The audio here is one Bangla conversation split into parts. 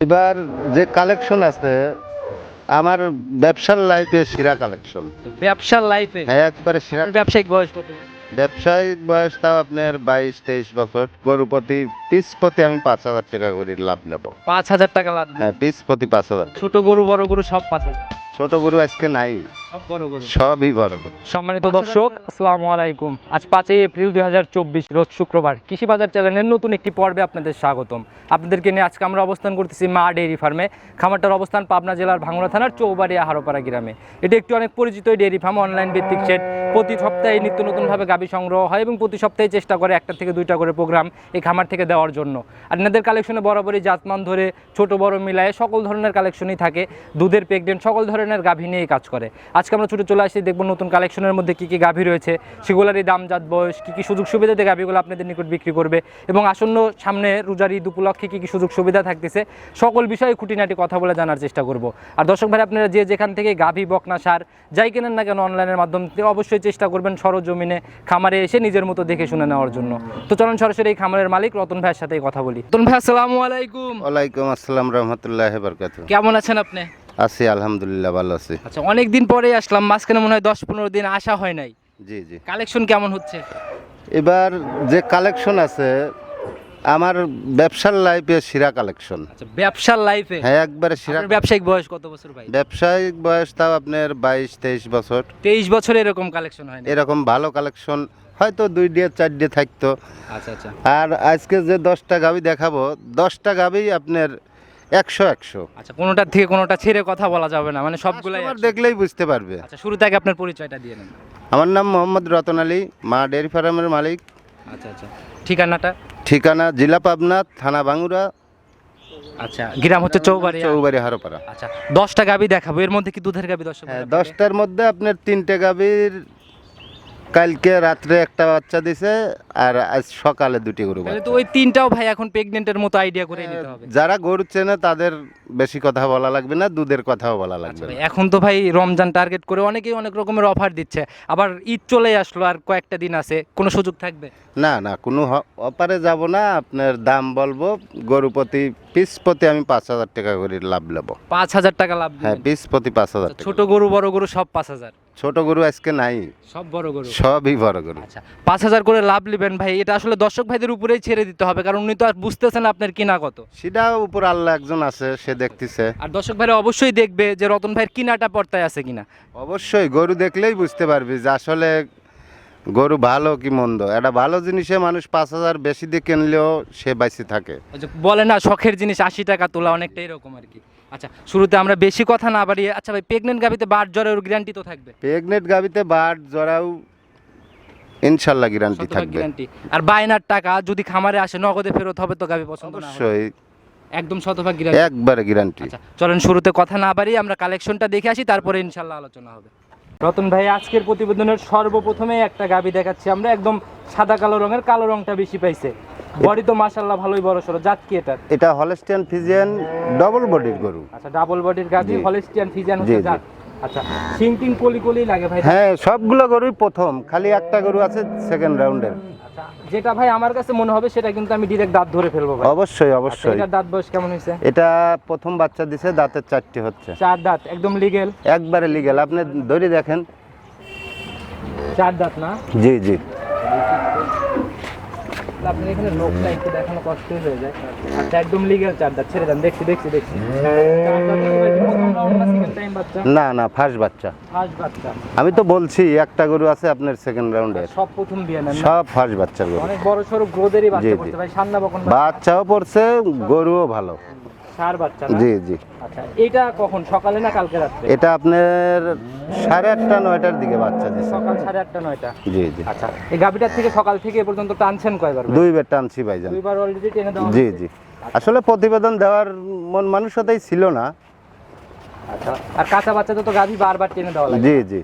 এবার যে কালেকশন আছে আমার ব্যবসার লাইফে সেরা কালেকশন ব্যবসার লাইফে হ্যাঁ একবারে সেরা। ব্যবসায়িক বয়স কত? ব্যবসায়িক বয়স তাও আপনার বাইশ তেইশ বছর। গরুপতি পিস প্রতি আমি পাঁচ হাজার টাকা করে লাভ নেব। পাঁচ হাজার টাকা লাভ হ্যাঁ পিস প্রতি পাঁচ হাজার ছোট গরু বড় গরু সব পাঁচ হাজার। ছোট গরু আজকে নাই। সব বড় সবই বড় সম্মানিত দর্শক আসসালামু আলাইকুম। আজ পাঁচই এপ্রিল দুই হাজার চব্বিশ রোজ শুক্রবার। কৃষি বাজার চ্যানেলের নতুন একটি পর্বে আপনাদের স্বাগতম। আপনাদেরকে নিয়ে আজকে আমরা অবস্থান করতেছি মা ডেয়ারি ফার্মে। খামারটার অবস্থান পাবনা জেলার ভাঙড়া থানার চৌবাড়িয়া হারোপাড়া গ্রামে। এটি একটি অনেক পরিচিত ডেয়ারি ফার্ম অনলাইন ভিত্তিক সেট প্রতি সপ্তাহে নিত্য নতুনভাবে গাভী সংগ্রহ হয় এবং প্রতি সপ্তাহে চেষ্টা করে একটা থেকে দুইটা করে প্রোগ্রাম এই খামার থেকে দেওয়ার জন্য। আর এনাদের কালেকশনে বরাবরই জাতমান ধরে ছোট বড় মিলায়ে সকল ধরনের কালেকশনই থাকে। দুধের প্রেগনেন্ট সকল ধরনের গাভী নিয়েই কাজ করে। আজকে আমরা ছুটে চলে আসি দেখব নতুন কালেকশনের মধ্যে কী কী গাভী রয়েছে সেগুলোরই দাম জাত বয়স কী কী সুযোগ সুবিধাতে গাভীগুলো আপনাদের নিকট বিক্রি করবে এবং আসন্ন সামনে রোজার ঈদ উপলক্ষে কী কী সুযোগ সুবিধা থাকতেছে সকল বিষয়ে খুঁটিনাটি কথা বলে জানার চেষ্টা করব। আর দর্শক ভাই আপনারা যে যেখান থেকে গাভী বকনা সার যাই কেনেন না কেন অনলাইনের মাধ্যমে অবশ্যই চেষ্টা করবেন সরজমিনে খামারে এসে নিজের মতো দেখে শুনে নেওয়ার জন্য। তো চলুন সরাসরি এই খামারের মালিক রতন ভাইয়ের সাথে কথা বলি। রতন ভাই আসসালামু আলাইকুম। ওয়ালাইকুম আসসালাম রহমতুল্লাহ বরকাত কেমন আছেন আপনি? আছি আলহামদুলিল্লাহ ভালো আছি। আচ্ছা অনেক দিন পরে আসলাম মাঝখানে মনে হয় দশ পনেরো দিন আসা হয় নাই। জি জি। কালেকশন কেমন হচ্ছে? এবার যে কালেকশন আছে আমার ব্যবসার লাইফে সেরা কালেকশন। আচ্ছা ব্যবসার লাইফে হ্যাঁ একবারে সেরা ব্যবসায়িক বয়স কত বছর ভাই? ব্যবসায়িক বয়স তাও আপনার বাইশ তেইশ বছর। তেইশ বছর এরকম কালেকশন হয় না এরকম ভালো কালেকশন হয়তো দুই দিয়ে চার দিয়ে থাকতো। আচ্ছা আচ্ছা। আর আজকে যে দশটা গাবি দেখাবো দশটা গাবি আপনার একশো একশো। আচ্ছা কোনোটার থেকে কোনোটা ছেড়ে কথা বলা যাবে না মানে সবগুলাই Customer দেখলেই বুঝতে পারবে। আচ্ছা শুরু থেকে আপনার পরিচয়টা দিয়ে নেন। আমার নাম মোহাম্মদ রতন আলী মা ডেয়ারি ফার্মের মালিক। আচ্ছা আচ্ছা। ঠিকানাটা? ঠিকানা জেলা পাবনা থানা বাঙ্গুরা আচ্ছা গ্রাম হচ্ছে চৌবাড়ি চৌবাড়ি হারোপাড়া। আচ্ছা দশটা গাবি দেখাবো এর মধ্যে কি দুধের গাবি দশ হ্যাঁ দশটার মধ্যে আপনার তিনটে গাভীর কালকে রাত্রে একটা বাচ্চা দিছে আর আজ সকালে দুটি গরু তাহলে তো ওই তিনটাও ভাই এখন প্রেগনেন্টের মতো আইডিয়া করে নিতে হবে। যারা গরু চেনে তাদের বেশি কথা বলা লাগবে না দুধের কথাও বলা আচ্ছা লাগবে না এখন তো ভাই রমজান টার্গেট করে অনেকেই অনেক রকমের অফার দিচ্ছে। আবার ঈদ চলে আসলো আর কয়েকটা দিন আছে। কোনো সুযোগ থাকবে? না না কোনো হ- অপারে যাব না। আপনার দাম বলব গরু প্রতি পিস প্রতি আমি পাঁচ হাজার টাকা করে লাভ নেব। পাঁচ হাজার টাকা লাভ হ্যাঁ। পিস প্রতি পাঁচ হাজার টাকা ছোট গরু বড় গরু সব পাঁচ হাজার? ছোট গরু আজকে নাই। সব বড় গরু? সবই বড় গরু। আচ্ছা পাঁচ হাজার করে লাভ নেবেন ভাই এটা আসলে দর্শক ভাইদের উপরেই ছেড়ে দিতে হবে কারণ উনি তো আর বুঝতেছেন আপনার কিনা কত। সেটা উপর আল্লাহ একজন আছে সে দেখতেছে। আর দর্শক ভাইরা অবশ্যই দেখবে যে রতন ভাইয়ের কিনাটা পর্তায় আছে কিনা। অবশ্যই গরু দেখলেই বুঝতে পারবি যে আসলে গরু ভালো কি মন্দ। একটা ভালো জিনিসে মানুষ পাঁচ হাজার বেশি দিয়ে কিনলেও সে বাইসে থাকে। বলে না শখের জিনিস আশি টাকা তোলা অনেকটা এরকম আর কি। আচ্ছা শুরুতে আমরা বেশি কথা না বাড়িয়ে আচ্ছা ভাই প্রেগনেন্ট গাভিতে বার জ্বরের গ্যারান্টি তো থাকবে। প্রেগনেন্ট গাবিতে বাট জরাও ইনশাল্লাহ গ্যারান্টি থাকবে। গ্যারান্টি আর বায়নার টাকা যদি খামারে আসে নগদে ফেরত হবে তো গাভি পছন্দ না অবশ্যই। একদম শতভাগ গ্যারান্টি একবারে গ্যারান্টি আচ্ছা চলেন শুরুতে কথা না বাড়িয়ে আমরা কালেকশনটা দেখে আসি তারপরে ইনশাল্লাহ আলোচনা হবে। রতন ভাই আজকের প্রতিবেদনের সর্বপ্রথমে একটা গাবি দেখাচ্ছি আমরা একদম সাদা কালো রঙের কালো রংটা বেশি পাইছে। বডি তো মাশাল্লাহ ভালোই বড় সরো জাত কি এটা এটা হলস্টিয়ান ফিজিয়ান ডবল বডির গরু। আচ্ছা ডাবল বডির গাবি। হলিস্টিয়ান ফিজিয়ান হচ্ছে জাত। আচ্ছা সিং টিং কলি কলি লাগে ভাই? হ্যাঁ সবগুলো গরুই প্রথম। খালি একটা গরু আছে সেকেন্ড রাউন্ডের আচ্ছা যেটা ভাই আমার কাছে মনে হবে সেটা কিন্তু আমি ডিরেক্ট দাঁত ধরে ফেলব ভাই। অবশ্যই আচ্ছা, অবশ্যই। এটা দাঁত বয়স কেমন হয়েছে? এটা প্রথম বাচ্চা দিছে দাঁতের চারটি হচ্ছে। চার দাঁত একদম লিগেল একবারে লিগেল আপনি ধরে দেখেন। চার দাঁত না? জি জি। আপনার এখানে লোকটা একটু দেখানো কষ্ট হয়ে যায়। আচ্ছা একদম চার্জার ছেড়ে দেন দেখছি দেখছি দেখছি। না না ফার্স্ট বাচ্চা। ফার্স্ট বাচ্চা। আমি তো বলছি একটা গরু আছে আপনার সেকেন্ড রাউন্ডে সব প্রথম দিয়ে নেন সব ফার্স্ট বাচ্চার গরু। অনেক বড় সরু গ্রোদেরই বাচ্চা পড়ছে। ভাই সান্না বকন বাচ্চাও পড়ছে গরুও ভালো। সার বাচ্চা জি জি। আচ্ছা এইটা কখন? সকালে না কালকে রাত্রে? এটা আপনার সাড়ে আটটা নয়টার দিকে বাচ্চা সকাল সাড়ে আটটা নয়টা? জি জি। আচ্ছা এই গাভিটার থেকে সকাল থেকে এ পর্যন্ত টানছেন কয়বার টানছি ভাইজান। দুইবার অলরেডি টেনে দেওয়া জি জি। আসলে প্রতিবেদন দেওয়ার মন মানুষতাই ছিল না। আচ্ছা আর কাঁচা বাচ্চাতে তো গাভি বারবার টেনে দেওয়া লাগে। জি জি।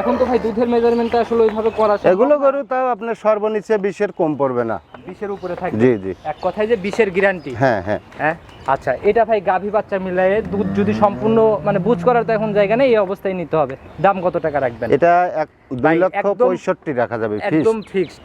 এখন তো ভাই দুধের মেজারমেন্টটা আসলে ওইভাবে করা এগুলো গরু তাও আপনার সর্বনিচে বিশের কম পড়বে না। বিশের উপরে থাকবে? জি জি। এক কথায় যে বিশের গ্যারান্টি হ্যাঁ হ্যাঁ। হ্যাঁ? আচ্ছা এটা ভাই গাভী বাচ্চা মিলায়ে দুধ যদি সম্পূর্ণ মানে বুঝ করার তো এখন জায়গা নেই এই অবস্থায় নিতে হবে। দাম কত টাকা রাখবেন? এটা এক দুই লক্ষ পঁয়ষট্টি রাখা যাবে একদম ফিস্ট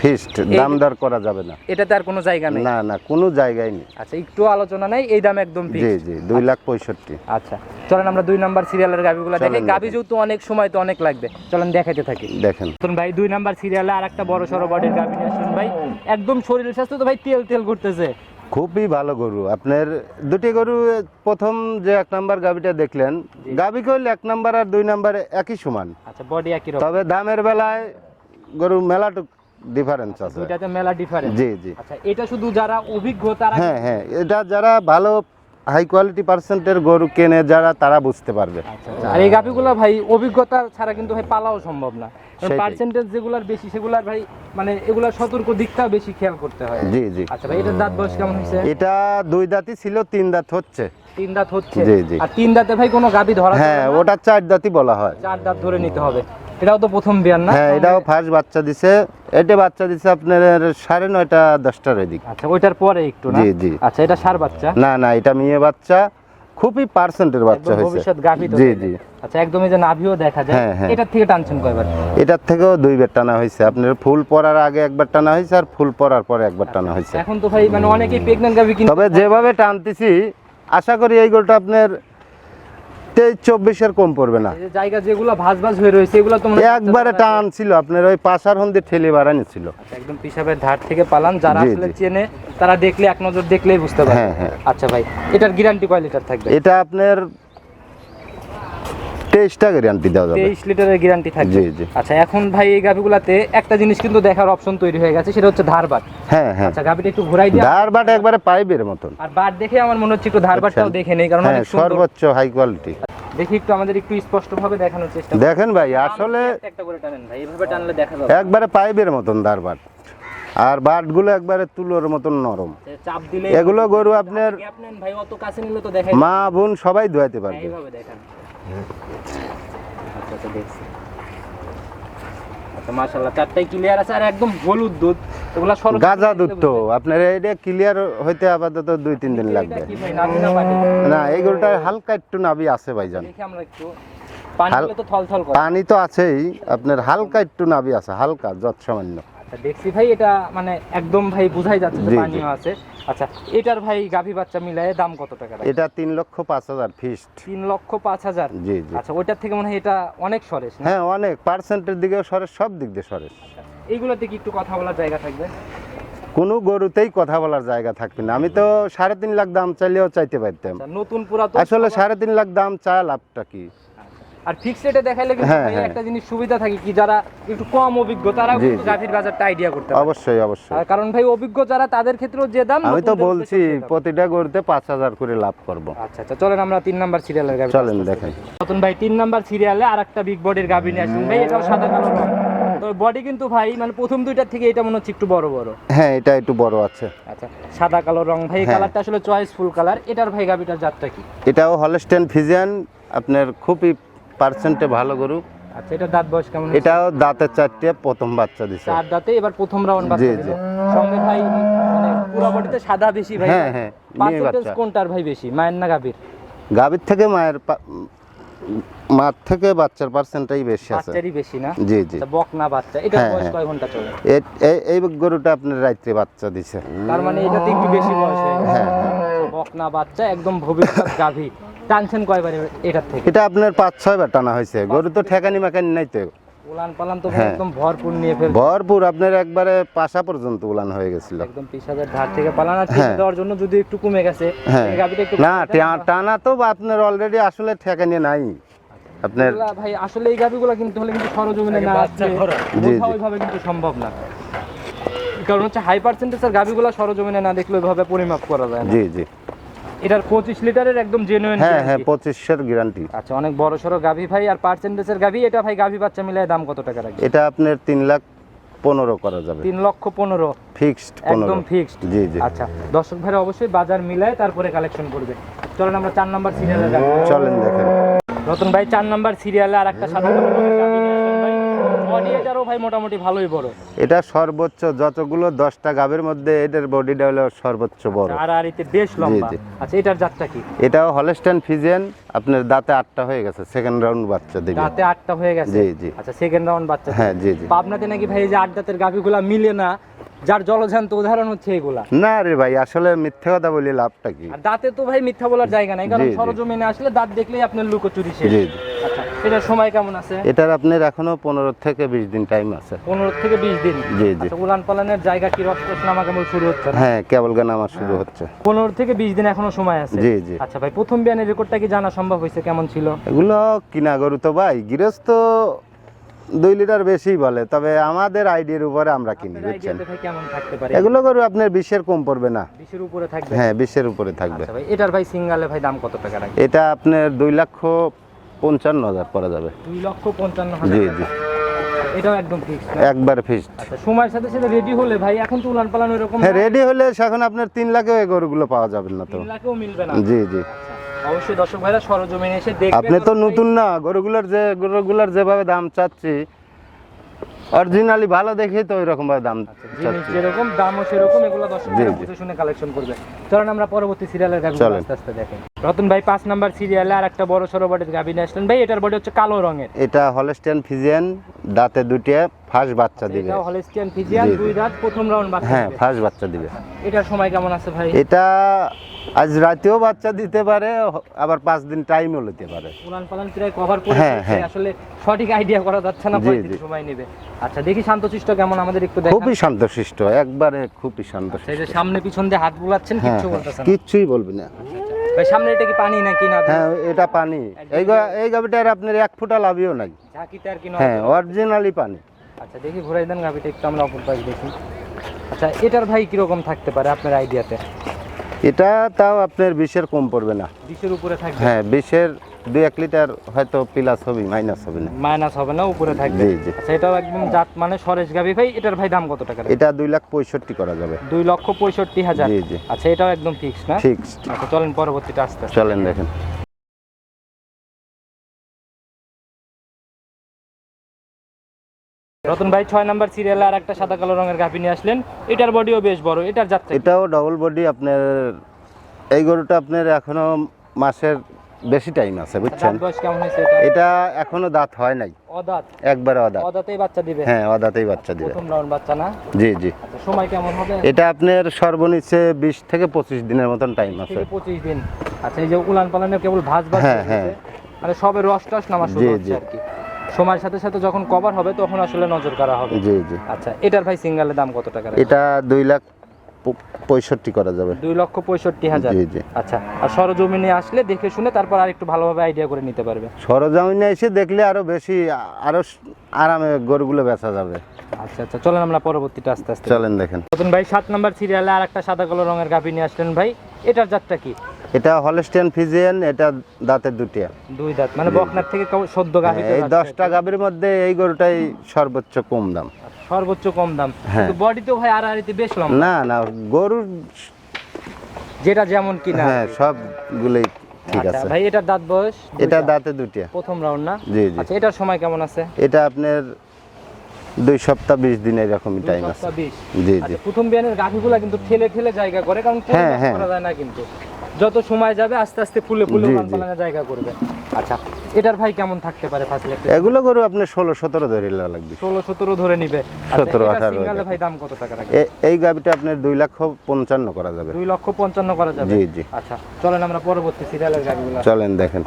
ফিক্সড দাম দর করা যাবে না। এটাতে আর কোনো জায়গা নেই? না না কোনো জায়গায় নেই। আচ্ছা একটু আলোচনা নেই এই দাম একদম জি ফিক্সড জি দুই লাখ পঁয়ষট্টি। আচ্ছা চলেন আমরা দুই নাম্বার সিরিয়ালের গাভিগুলো দেখি। গাভি। যেহেতু অনেক সময় তো অনেক লাগবে। চলেন দেখাইতে থাকি। দেখেন। নতুন ভাই দুই নাম্বার সিরিয়ালে আর একটা বড় সড়ো বডির গাভি আসুন ভাই। একদম শরীর স্বাস্থ্য তো ভাই তেল তেল ঘুরতেছে। খুবই ভালো গরু। আপনার দুটি গরু প্রথম যে এক নাম্বার গাবিটা দেখলেন গাবি কইলে এক নাম্বার আর দুই নাম্বার একই সমান। আচ্ছা বডি একই রকম। তবে দামের বেলায় গরু মেলাটুক ডিফারেন্স আছে। দুইটাতে মেলা ডিফারেন্স জি জি। আচ্ছা এটা শুধু যারা অভিজ্ঞ তারা হ্যাঁ হ্যাঁ এটা যারা ভালো হাই কোয়ালিটি পার্সেন্টের গরু কেনে যারা তারা বুঝতে পারবে। আচ্ছা, আচ্ছা। আর এই গাভিগুলো ভাই অভিজ্ঞতা ছাড়া কিন্তু ভাই পালাও সম্ভব না। পার্সেন্টেজ যেগুলার বেশি সেগুলার ভাই মানে এগুলার সতর্ক দিকটাও বেশি খেয়াল করতে হয়। জি জি। আচ্ছা ভাই এটার দাঁত বয়স কেমন হয়েছে? এটা দুই দাঁতই ছিল তিন দাঁত হচ্ছে। তিন দাঁত হচ্ছে? জি, জি। আর তিন দাঁতে ভাই কোনো গাভি ধরা হ্যাঁ ওটা চার দাঁতই বলা হয়। চার দাঁত ধরে নিতে হবে। এটাও তো প্রথম বিয়ান না? হ্যাঁ এটাও ফার্স্ট বাচ্চা দিছে। এটা বাচ্চা দিছে আপনার সাড়ে নয়টা দশটার এদিক। আচ্ছা ওইটার পরে একটু না? জি, জি। আচ্ছা এটা সার বাচ্চা? না না এটা মেয়ে বাচ্চা। খুবই পার্সেন্টের বাচ্চা হয়েছে। ভবিষ্যৎ গাভি তো জি। জি আচ্ছা একদমই যে নাভিও দেখা যায়। হ্যাঁ, হ্যাঁ। এটার থেকে টানছেন কয়বার? এটার থেকেও দুইবার টানা হয়েছে। আপনার ফুল পরার আগে একবার টানা হয়েছে আর ফুল পরার পরে একবার টানা হয়েছে। এখন তো ভাই মানে অনেকেই প্রেগন্যান্ট গাভি কিন্তু তবে যেভাবে টানতেছি আশা করি এই গোলটা আপনার তেইশ চব্বিশের কম পড়বে না। জায়গা যেগুলো ভাজ ভাজ হয়ে রয়েছে এগুলো তোমরা একবারে টান ছিল আপনার ওই পাশার হন্দি ঠেলে বাড়ানি ছিল। আচ্ছা, একদম পিসাবের ধার থেকে পালান। যারা আসলে চেনে তারা দেখলে এক নজর দেখলেই বুঝতে পারে হ্যাঁ, হ্যাঁ। আচ্ছা ভাই এটার গ্যারান্টি কয় লিটার থাকবে? এটা আপনার তেইশটা গ্যারান্টি দেওয়া যাবে। তেইশ লিটারের গ্যারান্টি থাকবে। জি, জি। আচ্ছা এখন ভাই এই গাভিগুলাতে একটা জিনিস কিন্তু দেখার অপশন তৈরি হয়ে গেছে সেটা হচ্ছে ধারবাট। হ্যাঁ হ্যাঁ। আচ্ছা গাভিটা একটু ঘোরাই দিয়ে ধার বাট একবারে পাইপের মতন। আর বাট দেখে আমার মনে হচ্ছে একটু ধারবাটটাও বুঝছেন? দেখে নেই কারণ হ্যাঁ অনেক সুন্দর। সর্বোচ্চ হাই কোয়ালিটি দেখি একটু আমাদের একটু স্পষ্ট ভাবে দেখানোর চেষ্টা করুন। দেখেন ভাই আসলে একটা করে টানেন ভাই এইভাবে টানলে দেখা যাবে একবারে পাইপের মতন ধার বাট আর বাটগুলো একবারে তুলোর মতন নরম। চাপ দিলে এগুলো গরু আপনার মা বোন সবাই ধুয়াইতে হ্যাঁ, পারবে। এইভাবে দেখান। আচ্ছা দেখছি মাশাআল্লাহ চারটাই ক্লিয়ার আছে আর একদম হলুদ দুধ। এগুলা সরল গাজা দুধ তো আপনার এটা ক্লিয়ার হইতে আপাতত দুই তিন দিন লাগবে। ভাই নাবি না হালকা একটু নাবি আছে ভাইজান। আমরা একটু। পানি তো আছেই আপনার হালকা একটু নাবি আছে হালকা যত সামান্য আচ্ছা দেখছি ভাই এটা মানে একদম ভাই বুঝাই যাচ্ছে। পানিও আছে। আচ্ছা এটার ভাই গাভী বাচ্চা মিলায়ে দাম কত টাকা এটা তিন লক্ষ পাঁচ হাজার ফিস্ট তিন লক্ষ পাঁচ হাজার? জি জি। আচ্ছা ওইটার থেকে মনে হয় এটা অনেক সরেস হ্যাঁ অনেক। পার্সেন্টের দিকে সরে সব দিক দিয়ে সরে এইগুলোতে কি একটু কথা বলার জায়গা থাকবে? কোনো গরুতেই কথা বলার জায়গা থাকবে না। আমি তো সাড়ে তিন লাখ দাম চাইলেও চাইতে পারতাম। আচ্ছা, নতুন পুরাতন আসলে সাড়ে তিন লাখ দাম চা লাভটা কি? আর ফিক্স রেটে দেখাইলে কিন্তু হ্যাঁ, হ্যাঁ। একটা জিনিস সুবিধা থাকে কি যারা একটু কম অভিজ্ঞ তারাও জি, কিন্তু গাভীর বাজারটা আইডিয়া করতে পারে। অবশ্যই অবশ্যই। আর কারণ ভাই অভিজ্ঞ যারা তাদের ক্ষেত্রেও যে দাম আমি তো বলছি। প্রতিটা গরুতে পাঁচ হাজার করে লাভ করব। আচ্ছা আচ্ছা চলেন আমরা তিন নাম্বার সিরিয়ালের গাভী চলেন দেখেন নতুন ভাই তিন নাম্বার সিরিয়ালে আর একটা বিগ বডির গাভী নিয়ে আসেন। ভাই এটাও সাদা কালো তো বডি কিন্তু ভাই মানে প্রথম দুইটার থেকে এটা মনে হচ্ছে একটু বড় বড়। হ্যাঁ এটা একটু বড় আছে। আচ্ছা সাদা কালো রং। ভাই হ্যাঁ। কালারটা আসলে চয়েস ফুল কালার এটার ভাই গাভীটার জাতটা কি? এটাও হলস্টেন ফিজিয়ান আপনার খুবই পার্সেন্টে ভালো গরু। আচ্ছা এটা দাঁত বয়স কেমন এটাও দাঁতের চারটে প্রথম বাচ্চা দিছে। চার দাঁতে এবার প্রথম রাউন্ড বাচ্চা। দিল। সঙ্গে ভাই মানে পুরো বডিতে সাদা বেশি ভাই। হ্যাঁ, হ্যাঁ, পার্সেন্টেজ। কোনটার ভাই বেশি মায়ের না গাভীর? গাভীর থেকে মায়ের মার থেকে বাচ্চার পার্সেন্টটাই বেশি আছে। বাচ্চারই বেশি না? জি জি। আচ্ছা বক না বাচ্চা এটা হ্যাঁ, বয়স হ্যাঁ। কয় ঘণ্টা চলে? এই এই গরুটা আপনার রাত্রে বাচ্চা দিছে। তার মানে এটাতে একটু বেশি বয়স হ্যাঁ হ্যাঁ। বক না বাচ্চা একদম ভবিষ্যৎ গাভী। টানছেন কয়বার এটার থেকে? এটা আপনার পাঁচ ছয় বার টানা হয়েছে। গরু তো ঠেকানি মেকানি নাই তো। উলান পালান তো হ্যাঁ। একদম ভরপুর নিয়ে ফেলছে। ভরপুর আপনার একবারে পাশা পর্যন্ত উলান হয়ে গেছিল। একদম পিসাবের ধার থেকে পালান আর হ্যাঁ। দেওয়ার জন্য যদি একটু কমে গেছে হ্যাঁ। একটু না টানা তো আপনার অলরেডি আসলে ঠেকানি নাই। আপনার ভাই আসলে এই গাভিগুলো কিন্তু হলে কিন্তু সরজমিনে না। ওইভাবে কিন্তু সম্ভব না। কারণ হচ্ছে হাই পার্সেন্টেজের গাভিগুলো সরজমিনে না দেখলে ওইভাবে পরিমাপ করা যায় না। জি জি। এটার পঁচিশ লিটারের একদম জেনুইন হ্যাঁ হ্যাঁ পঁচিশের গ্যারান্টি আচ্ছা অনেক বড় সড়ো গাভি ভাই আর পার্সেন্টেজের গাভি এটা ভাই গাভি বাচ্চা মিলায় দাম কত টাকা রাখবে এটা আপনার তিন লাখ পনেরো করা যাবে। তিন লক্ষ পনেরো। ফিক্সড একদম ফিক্সড জি জি। আচ্ছা দর্শক ভাইরা অবশ্যই বাজার মিলায় তারপরে কালেকশন করবে। চলেন আমরা চার নাম্বার সিরিয়ালে চলেন দেখেন। রতন ভাই চার নাম্বার সিরিয়ালে আর একটা সাদা কালো রঙের গাভী নিয়ে আসেন ভাই বডি এটারও ভাই মোটামুটি ভালোই বড়। এটা সর্বোচ্চ যতগুলো দশটা গাবের মধ্যে এটার বডিটা হলো সর্বোচ্চ বড়। আর আর এতে বেশ লম্বা। আচ্ছা এটার জাতটা কি? এটাও হলস্টাইন ফিজিয়ান আপনার দাঁতে আটটা হয়ে গেছে সেকেন্ড রাউন্ড বাচ্চা দিবে। দাঁতে আটটা হয়ে গেছে? জি, জি। আচ্ছা সেকেন্ড রাউন্ড বাচ্চা হ্যাঁ জি জি। পাবনাতে নাকি ভাই যে আট দাঁতের গাভিগুলা মিলে না যার জলজান্ত উদাহরণ হচ্ছে এগুলা? না রে ভাই আসলে মিথ্যে কথা বলি লাভটা কি? দাঁতে তো ভাই মিথ্যা বলার জায়গা নাই কারণ। সরজমিনে আসলে দাঁত দেখলেই আপনার লুকোচুরি শেষ। এটার সময় কেমন আছে? এটার আপনার এখনও পনেরো থেকে বিশ দিন টাইম আছে। পনেরো থেকে বিশ দিন? জি, জি। আচ্ছা উলান পালানের জায়গা কি রস নামা কেমন শুরু হচ্ছে? হ্যাঁ কেবল গান আমার শুরু হচ্ছে। পনেরো থেকে বিশ দিন এখনও সময় আছে? জি, জি। আচ্ছা ভাই প্রথম বিয়ানের রেকর্ডটা কি জানা সম্ভব হয়েছে? কেমন ছিল? এগুলো কিনা গরু তো ভাই গৃহস্থ দুই লিটার বেশি বলে তবে আমাদের আইডিয়ার উপরে আমরা কিনি বুঝছেন? কেমন থাকতে পারে? এগুলো গরু আপনার বিশের কম পড়বে না। বিশের উপরে থাকবে? হ্যাঁ বিশের উপরে থাকবে। আচ্ছা এটার ভাই সিঙ্গালে ভাই দাম কত টাকা রাখবে এটা আপনার দুই লক্ষ পঞ্চান্ন হাজার পড়া যাবে। দুই লক্ষ পঞ্চান্ন জি জি। এটাও একদম ফিক্স একবার আচ্ছা সময়ের সাথে সাথে রেডি হলে ভাই এখন তো উলান পালান এরকম হ্যাঁ রেডি হলে এখন আপনার তিন লাখেও এই গরুগুলো পাওয়া যাবে না তো। তিন লাখেও মিলবে না। জি জি। আচ্ছা, অবশ্যই দর্শক ভাইরা সরজমিনে এসে দেখবেন আপনি তো নতুন না গরুগুলোর যে গরুগুলোর যেভাবে দাম চাচ্ছি অরিজিনালি ভালো দেখে তো ওই রকম ভাবে দাম চাচ্ছি। যেরকম দামও সেরকম এগুলো দর্শক জি, ভাইরা বুঝে শুনে কালেকশন করবে। চলেন আমরা পরবর্তী সিরিয়ালের গাভি। আস্তে আস্তে দেখেন রতন ভাই পাঁচ নাম্বার সিরিয়ালে আর একটা বড় সড়ো বডির গাভি নিয়ে আসলেন। ভাই এটার বডি হচ্ছে কালো রঙের। এটা হলস্টিয়ান ফিজিয়ান দাঁতে দুটিয়া ফার্স্ট বাচ্চা দিবে। এটা হলেস্টিয়ান ফিজিয়ান। দুই দাঁত প্রথম রাউন্ড বাচ্চা হ্যাঁ। ফার্স্ট বাচ্চা দিবে। এটার সময় কেমন আছে ভাই? এটা আজ রাতেও বাচ্চা দিতে পারে আবার পাঁচ দিন টাইমও নিতে পারে। উলান পালান প্রায় কভার করে হ্যাঁ, হ্যাঁ। আসলে সঠিক আইডিয়া করা যাচ্ছে না সময় নেবে। আচ্ছা দেখি শান্তশিষ্ট কেমন আমাদের একটু দেখান। খুবই শান্তশিষ্ট একবারে খুবই শান্তশিষ্ট এই যে সামনে পিছন দিয়ে হাত বুলাচ্ছেন হ্যাঁ কিচ্ছু হ্যাঁ, বলতেছেন। কিচ্ছুই বলবি না। ভাই সামনে এটা কি পানি নাকি না? হ্যাঁ এটা পানি। এই এই গাভিটার আপনার এক ফুটা লাভিও নাই। ঝাঁকিতে আর কি না হ্যাঁ অরিজিনালি পানি। আচ্ছা দেখি ঘুরাই দেন গাভিটা একটু আমরা অপর পাশ দেখি। আচ্ছা এটার ভাই কীরকম থাকতে পারে আপনার আইডিয়াতে এটা তাও আপনার বিশের কম পড়বে না। বিশের উপরে থাকবে? হ্যাঁ বিশের দুই এক লিটার হয়তো প্লাস হবে মাইনাস হবে না। মাইনাস হবে না উপরে থাকবে? জি জি। আচ্ছা এটাও একদম জাত মানে সরেশ গাবি ভাই এটার ভাই দাম কত টাকা এটা দুই লাখ পঁয়ষট্টি করা যাবে। দুই লক্ষ পঁয়ষট্টি হাজার? জি জি। আচ্ছা এটাও একদম ফিক্স না? ফিক্স আচ্ছা চলেন পরবর্তীটা আস্তে আস্তে। চলেন দেখেন। রতন ভাই ছয় নাম্বার সিরিয়ালে আর একটা সাদা কালো রঙের গাভি নিয়ে আসলেন। এটার বডিও বেশ বড় এটার যাত্রা এটাও ডবল বডি আপনার এই গরুটা আপনার এখনও মাসের বেশি টাইম আছে বুঝছেন? এটা? এখনও দাঁত হয় নাই। অদাঁত? একবারে অদাঁত। অদাঁতেই বাচ্চা দিবে? হ্যাঁ অদাঁতেই বাচ্চা দিবে। প্রথম রাউন্ড বাচ্চা না? জি জি। আচ্ছা সময় কেমন হবে? এটা আপনার সর্বনিচে বিশ থেকে পঁচিশ দিনের মতন টাইম আছে। থেকে পঁচিশ দিন। আচ্ছা এই যে উলান পালানের কেবল ভাজ ভাজ হ্যাঁ, হ্যাঁ। মানে সবে রস টস নামা শুরু হচ্ছে আর কি। সময়ের সাথে সাথে যখন কভার হবে তখন আসলে নজর করা হবে। জি জি। আচ্ছা এটার ভাই সিঙ্গেলের দাম কত টাকা এটা দুই লাখ পঁয়ষট্টি করা যাবে। দুই লক্ষ পঁয়ষট্টি হাজার। জি জি। আচ্ছা আর সরজমিনে আসলে দেখে শুনে তারপর আর একটু ভালোভাবে আইডিয়া করে নিতে পারবে। সরজমিনে এসে দেখলে আরও বেশি আ- আরও আরামে গরুগুলো বেচা যাবে। আচ্ছা আচ্ছা চলেন আমরা পরবর্তীটা আস্তে আস্তে চলেন দেখেন। নতুন ভাই সাত নাম্বার সিরিয়ালে আর একটা সাদা কালো রঙের গাভি নিয়ে আসলেন ভাই। এটার জাতটা কি? এটা হলস্টিয়ান ফিজিয়ান এটা দাঁতের দুটিয়া দুই দাঁত মানে বকনার থেকে সদ্য গাভি হ্যাঁ, এই দশটা গাভীর মধ্যে এই গরুটাই সর্বোচ্চ কম দাম। সর্বোচ্চ কম দাম। হ্যাঁ। কিন্তু বডি তো ভাই আর আড়াইতে বেশ লম্বা। না না গরুর যেটা যেমন কিনা। হ্যাঁ সবগুলোই ঠিক আচ্ছা আছে। ভাই এটার দাঁত বয়স? এটা দাঁতে দুটিয়া প্রথম রাউন্ড না? জি জি। আচ্ছা এটার সময় কেমন আছে? এটা আপনার দুই সপ্তাহ বিশ দিন এরকমই টাইম আছে। জি জি। আচ্ছা, প্রথম বিয়ানের গাভিগুলা কিন্তু ঠেলে ঠেলে জায়গা করে কারণ হ্যাঁ, হ্যাঁ। করা যায় না কিন্তু। যত সময় যাবে আস্তে আস্তে ফুলে ফুলে জায়গা করবে। আচ্ছা। এটার ভাই কেমন থাকতে পারে ফার্স্ট লেফটে এগুলো গরু আপনি ষোলো সতেরো ধরে নেওয়া লাগবে। ষোলো সতেরো ধরে নিবে। সতেরো, আঠারো সিঙ্গেল ভাই দাম কত টাকা রাখবে? এই গাবিটা আপনার দুই লক্ষ পঞ্চান্ন করা যাবে। দুই লক্ষ পঞ্চান্ন করা যাবে? জি, জি। আচ্ছা চলেন আমরা পরবর্তী সিরিয়ালের গাবিগুলো চলেন দেখেন।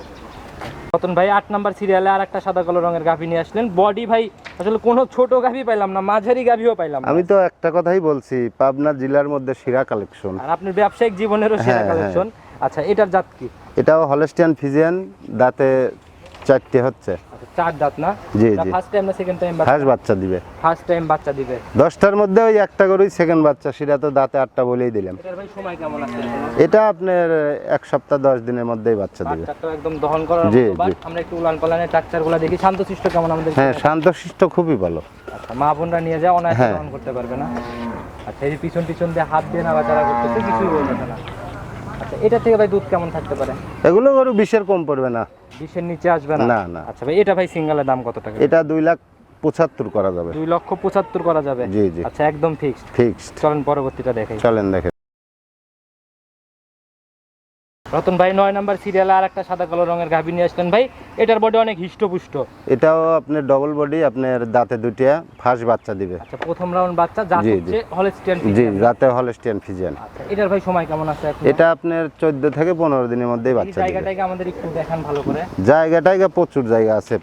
রতন ভাই আট নাম্বার সিরিয়ালে আর একটা সাদা কালো রঙের গাভি নিয়ে আসলেন। বডি ভাই আসলে কোনো ছোট গাভি পাইলাম না মাঝারি গাভিও পাইলাম আমি তো একটা কথাই বলছি পাবনা জেলার মধ্যে শিরা কালেকশন আর আপনার ব্যবসায়িক জীবনেরও সেরা হ্যাঁ, হ্যাঁ। কালেকশন আচ্ছা এটার জাত কি? এটাও হলস্টিয়ান ফিজিয়ান দাঁতে চারটে হচ্ছে। আচ্ছা, চার দাঁত না? জি, জি। ফার্স্ট টাইম না সেকেন্ড টাইম ফার্স্ট বাচ্চা দিবে। ফার্স্ট টাইম বাচ্চা দিবে? দশটার মধ্যে ওই একটা গরুই সেকেন্ড বাচ্চা সেটা তো দাঁতে আটটা বলেই দিলাম। এটার ভাই সময় কেমন আছে? এটা আপনার এক সপ্তাহ দশ দিনের মধ্যেই বাচ্চা দিবে। বাচ্চাটা একদম দহন করার জি, জি। আমরা একটু উলান পালানের টাকচারগুলা দেখি। শান্তশিষ্ট কেমন আমাদের হ্যাঁ শান্তশিষ্ট খুবই ভালো। আচ্ছা মা বোনরা নিয়ে যায় অনায়াসে হ্যাঁ। দহন করতে পারবে না? আচ্ছা এই পিছন পিছন দিয়ে হাত দিয়ে নাড়াচাড়া করতেছে কিছুই বলবে না? এটা থেকে ভাই দুধ কেমন থাকতে পারে? এগুলো গরু বিশের কম পড়বে না। বিশের নিচে আসবে না? না, না। আচ্ছা ভাই এটা ভাই সিঙ্গেলের দাম কত টাকা? এটা দুই লাখ পঁচাত্তর করা যাবে। দুই লক্ষ পঁচাত্তর করা যাবে? জি জি। আচ্ছা একদম ফিক্সড ফিক্সড চলেন পরবর্তীটা দেখাই। চলেন দেখেন রতন ভাই নয় নাম্বার সিরিয়ালে আর একটা সাদা কালো রঙের গাভী নিয়ে আসলেন ভাই। এটার বডি অনেক হিষ্টপুষ্ট। এটাও আপনার ডবল বডি আপনার দাঁতে দুটিয়া ফার্স্ট বাচ্চা দিবে। আচ্ছা প্রথম রাউন্ড বাচ্চা যা। হচ্ছে হলস্টিয়ান জি রাতে হলস্টিয়ান ফিজিয়ান আচ্ছা এটার ভাই সময় কেমন আছে এখন? এটা আপনার চোদ্দ থেকে পনেরো দিনের মধ্যেই বাচ্চা দিবে। জায়গাটাকে আমাদের একটু দেখান ভালো করে। জায়গাটায় প্রচুর জায়গা আছে।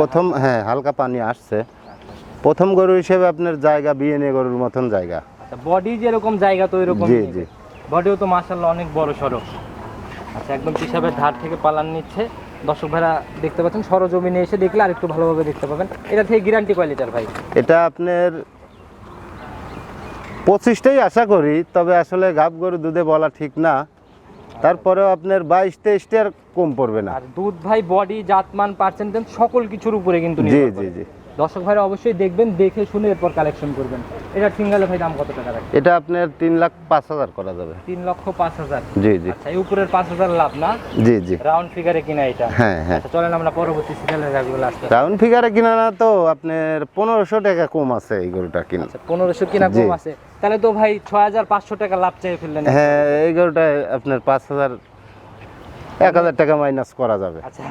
প্রথম হ্যাঁ হালকা পানি আসছে। প্রথম গরু হিসেবে আপনার জায়গা বিয়ে গরুর মতন জায়গা। আচ্ছা বডি যেরকম জায়গা তো এরকম জি, জি। বডিও তো মাশাআল্লাহ অনেক বড় সড়ো। আচ্ছা একদম পিসাবের ধার থেকে পালান নিচ্ছে। দর্শক ভাইরা দেখতে পাচ্ছেন সরজমিনে এসে দেখলে আর একটু ভালোভাবে দেখতে পাবেন। এটা থেকে গ্যারান্টি কয় লিটার ভাই? এটা আপনার পঁচিশটাই আশা করি তবে আসলে গাব গরু দুধে বলা ঠিক না। তারপরেও আপনার বাইশ তেইশটার কম পড়বে না। আর দুধ ভাই বডি জাতমান পার্সেন্টেজ সকল কিছুর উপরে কিন্তু জি জি জি। দর্শক ভাইরা অবশ্যই দেখবেন দেখে শুনে এরপর কালেকশন করবেন। এটা সিঙ্গেলে ভাই দাম কত টাকা রাখবে এটা আপনার তিন লাখ পাঁচ হাজার করা যাবে। তিন লক্ষ পাঁচ হাজার? জি জি। আচ্ছা এই উপরের পাঁচ হাজার লাভ না? জি জি। রাউন্ড ফিগারে কিনা এটা? হ্যাঁ হ্যাঁ। আচ্ছা চলেন আমরা পরবর্তী সিরিয়ালের গাছগুলো আসতে রাউন্ড ফিগারে কিনা না তো আপনার পনেরোশো টাকা কম আছে এই গরুটা কিনা। আচ্ছা পনেরোশো কিনা কম আছে। তাহলে তো ভাই ছয় হাজার পাঁচশো টাকা লাভ চেয়ে ফেললেন। হ্যাঁ এই গরুটা আপনার পাঁচ হাজার এক হাজার টাকা মাইনাস করা যাবে। আচ্ছা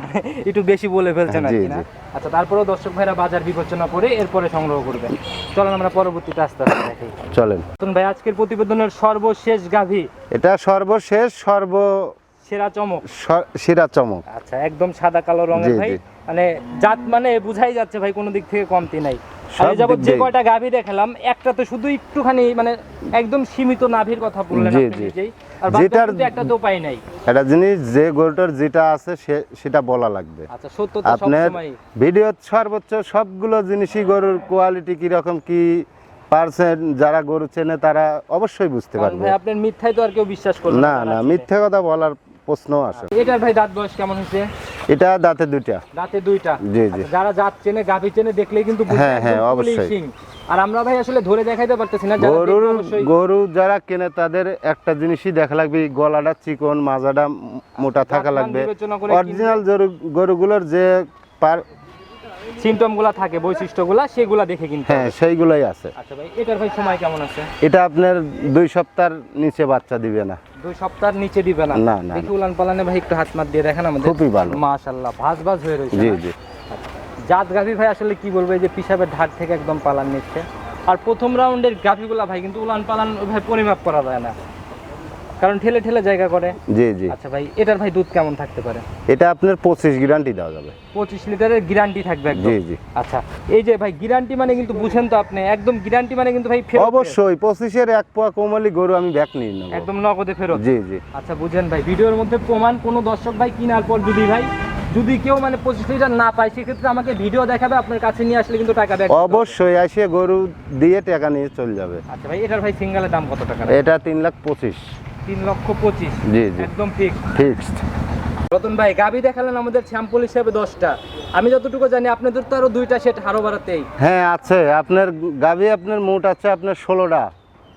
একটু বেশি বলে ফেলছেন আর কি না? আচ্ছা তারপরেও দর্শক ভাইরা বাজার বিবেচনা করে এরপরে সংগ্রহ করবেন। চলেন আমরা পরবর্তীতে আস্তে আস্তে দেখি। চলেন। নতুন ভাই আজকের প্রতিবেদনের সর্বশেষ গাভী? এটা সর্বশেষ সর্ব সেরা চমক। সেরা চমক। আচ্ছা একদম সাদা কালো রঙের ভাই। মানে জাত মানে বুঝাই যাচ্ছে ভাই কোনো দিক থেকে কমতি নাই। আর যাবত যে কয়টা গাভী দেখালাম একটা তো শুধু একটুখানি মানে একদম সীমিত নাভির কথা বললেন আপনি নিজেই। আর যেটার- একটা তো পাই নাই। একটা জিনিস যে গরুটার যেটা আছে সেটা বলা লাগবে। আচ্ছা আপনার ভিডিও সর্বোচ্চ সবগুলো জিনিসই গরুর কোয়ালিটি কীরকম কি পার্সেন্ট যারা গরু চেনে তারা অবশ্যই বুঝতে পারবে। আপনার মিথ্যাই তো আর কেউ বিশ্বাস করবে না না মিথ্যে কথা বলার প্রশ্ন আসে এটার ভাই দাঁত বয়স কেমন হয়েছে? এটা দাঁতে দুইটা। দাঁতে দুইটা। জি, জি। আচ্ছা, যারা জাত চেনে গাভী চেনে দেখলেই কিন্তু হ্যাঁ, হ্যাঁ, অবশ্যই। আর আমরা ভাই আসলে ধরে দেখাইতে পারতেছি না গরুর গরু যারা কেনে তাদের একটা জিনিসই দেখা লাগবে গলাটা চিকন মাজাটা মোটা থাকা লাগবে। অরিজিনাল গরু অরিজিনাল গরুগুলোর যে পার সিমটমগুলা থাকে বৈশিষ্ট্যগুলা সেগুলা দেখে কিন্তু হ্যাঁ সেইগুলোই আছে। আচ্ছা ভাই এটার ভাই সময় কেমন আছে? এটা আপনার দুই সপ্তাহের নিচে বাচ্চা দিবে না। দুই সপ্তাহের নিচে দিবে না? না, না, দেখি উলান পালানে ভাই একটু হাত মাত দিয়ে দেখেন আমাদের। খুবই ভালো। মাশাআল্লাহ ভাজ ভাজ হয়ে রয়েছে জি জি। জাত গাভী ভাই আসলে কি বলব এই যে পিসাবের ধার থেকে একদম পালান নিচ্ছে। আর প্রথম রাউন্ডের গাভীগুলা ভাই কিন্তু উলান পালান ভাই পরিমাপ করা যায় না। কারণ ঠেলে ঠেলে জায়গা করে। জি জি। আচ্ছা ভাই এটার ভাই দুধ কেমন থাকতে পারে? এটা আপনার পঁচিশ গ্যারান্টি দেওয়া যাবে। পঁচিশ লিটারের গ্যারান্টি থাকবে একদম। জি জি। আচ্ছা এই যে ভাই গ্যারান্টি মানে কিন্তু বুঝেন তো আপনি একদম গ্যারান্টি মানে কিন্তু ভাই অবশ্যই পঁচিশের এক পোয়া কোমলি গরু আমি ব্যাক নিয়ে নেব। একদম নগদে ফেরত। জি জি। আচ্ছা বুঝেন ভাই ভিডিওর মধ্যে প্রমাণ কোনো দর্শক ভাই কেনার পর যদি ভাই যদি কেউ মানে পঁচিশ লিটার না পায় সেক্ষেত্রে আমাকে ভিডিও দেখাবে আপনার কাছে নিয়ে আসলে কিন্তু টাকা ব্যাক অবশ্যই এসে গরু দিয়ে টাকা নিয়ে চলে যাবে। আচ্ছা ভাই এটার ভাই সিঙ্গেলের দাম কত টাকা এটা তিন লাখ পঁচিশ। তিন লক্ষ পঁচিশ। জি জি। একদম ফিক্সড ফিক্সড রতন ভাই গাবি দেখালেন আমাদের স্যাম্পল হিসেবে দশটা। আমি যতটুকু জানি আপনাদের তো আরও দুইটা সেট হারো বাড়াতেই। হ্যাঁ আছে। আপনার গাভী আপনার মোট আছে আপনার ষোলোটা।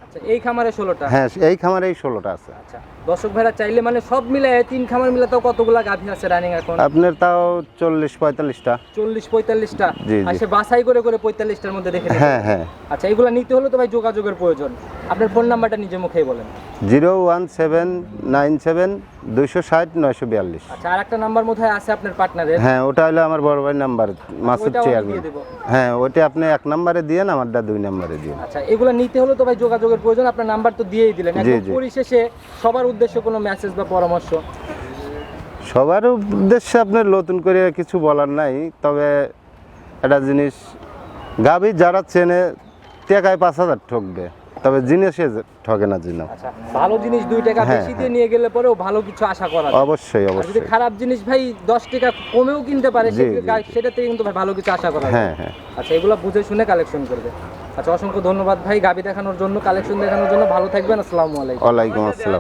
আচ্ছা এই খামারে ষোলোটা? হ্যাঁ এই খামারে এই ষোলোটা আছে। আচ্ছা। দর্শক ভাইরা চাইলে মানে সব মিলে তিন খামার মিলে তো কতগুলা গাভী আছে রানিং এখন? আপনার তাও চল্লিশ পঁয়তাল্লিশটা। চল্লিশ পঁয়তাল্লিশটা? আর বাছাই করে করে পঁয়তাল্লিশটার মধ্যে রেখে হ্যাঁ হ্যাঁ। আচ্ছা এগুলো নিতে হলে তো ভাই যোগাযোগের প্রয়োজন। আপনার ফোন নাম্বারটা নিজে মুখেই বলেন। Zero one seven nine seven দুইশো ষাট নয়শো বিয়াল্লিশ। আচ্ছা আর একটা নাম্বার মধ্যে আছে আপনার পার্টনারের হ্যাঁ ওটা হলো আমার বড় ভাই নাম্বার মাসুদ চেয়ারম্যান হ্যাঁ ওইটা আপনি এক নম্বরে দিয়েন আমারটা দুই নম্বরে দিন আচ্ছা এগুলো নিতে হলে তো ভাই যোগাযোগের প্রয়োজন আপনার নাম্বার তো দিয়েই দিলেন। পরিশেষে সবার উদ্দেশ্যে কোনো মেসেজ বা পরামর্শ? সবার উদ্দেশ্যে আপনার নতুন করে কিছু বলার নাই তবে একটা জিনিস গাভী যারা চেনে টেকায় পাঁচ হাজার ঠকবে তবে জিনিসে ঠকে না জিন। আচ্ছা ভালো জিনিস দুই টাকা হ্যাঁ, বেশি দিয়ে নিয়ে গেলে পরেও ভালো কিছু আশা করা। অবশ্যই আর যদি অবশ্যই। খারাপ জিনিস ভাই দশ টাকা কমেও কিনতে পারে জি, সেক্ষেত্রে জি, গা- জি। সেটা থেকে কিন্তু ভাই ভালো কিছু আশা করা হ্যাঁ হ্যাঁ। আচ্ছা এগুলো বুঝে শুনে কালেকশন করবে। আচ্ছা অসংখ্য ধন্যবাদ ভাই গাবি দেখানোর জন্য কালেকশন দেখানোর জন্য। ভালো থাকবেন আসসালামু আলাইকুম। ওয়ালাইকুম আসসালাম।